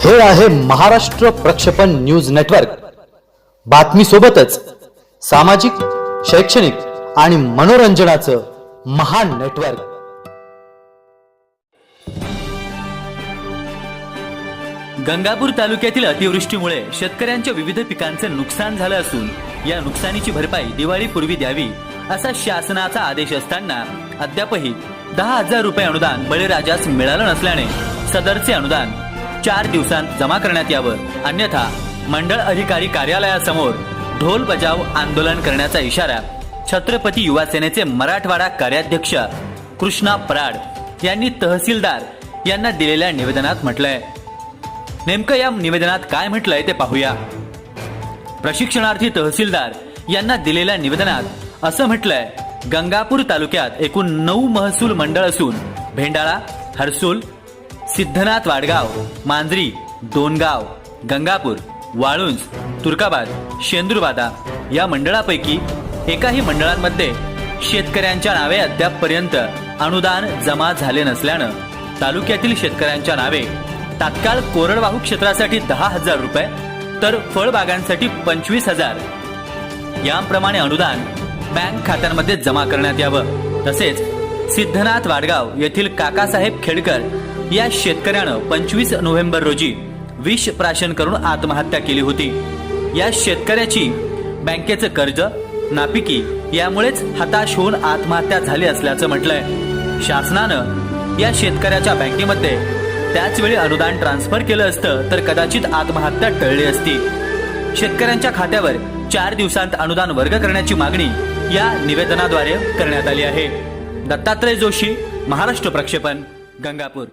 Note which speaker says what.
Speaker 1: हे आहे महाराष्ट्र प्रक्षेपण न्यूज नेटवर्क. बातमी सोबतच सामाजिक शैक्षणिक आणि मनोरंजनाचं महान नेटवर्क.
Speaker 2: गंगापूर तालुक्यातील अतिवृष्टीमुळे शेतकऱ्यांच्या विविध पिकांचं नुकसान झालं असून या नुकसानीची भरपाई दिवाळीपूर्वी द्यावी असा शासनाचा आदेश असताना अद्यापही दहा हजार रुपये अनुदान बळीराजास मिळालं नसल्याने सदरचे अनुदान चार दिवसांत जमा करण्यात यावं. अन्यथा मंडळ अधिकारी कार्यालयासमोर ढोल बजाव आंदोलन करण्याचा इशारा छत्रपती युवा सेनेचे मराठवाडा कार्याध्यक्ष कृष्णा पराड यांनी तहसीलदार यांना दिलेल्या निवेदनात म्हटलंय. नेमकं या निवेदनात काय म्हटलंय ते पाहूया. प्रशिक्षणार्थी तहसीलदार यांना दिलेल्या निवेदनात असं म्हटलंय गंगापूर तालुक्यात एकूण नऊ महसूल मंडळ असून भेंडाळा हर्सूल सिद्धनाथ वाडगाव मांजरी दोनगाव गंगापूर वाळुंज तुर्काबाद शेंद्रबादा या मंडळापैकी एकाही मंडळांमध्ये शेतकऱ्यांच्या नावे अद्यापपर्यंत अनुदान जमा झाले नसल्यानं तालुक्यातील शेतकऱ्यांच्या नावे तात्काळ कोरडवाहू क्षेत्रासाठी दहा हजार रुपये तर फळबागांसाठी पंचवीस हजार. याप्रमाणे अनुदान बँक खात्यांमध्ये जमा करण्यात यावं. तसेच सिद्धनाथ वाडगाव येथील काकासाहेब खेडकर या शेतकऱ्यानं पंचवीस नोव्हेंबर रोजी विष प्राशन करून आत्महत्या केली होती. या शेतकऱ्याची बँकेचं कर्ज नापिकी यामुळेच हताश होऊन आत्महत्या झाली असल्याचं म्हटलंय. शासनानं या शेतकऱ्याच्या बँकेमध्ये त्याचवेळी अनुदान ट्रान्सफर केलं असतं तर कदाचित आत्महत्या टळली असती. शेतकऱ्यांच्या खात्यावर चार दिवसांत अनुदान वर्ग करण्याची मागणी या निवेदनाद्वारे करण्यात आली आहे. दत्तात्रय जोशी महाराष्ट्र प्रक्षेपण गंगापूर.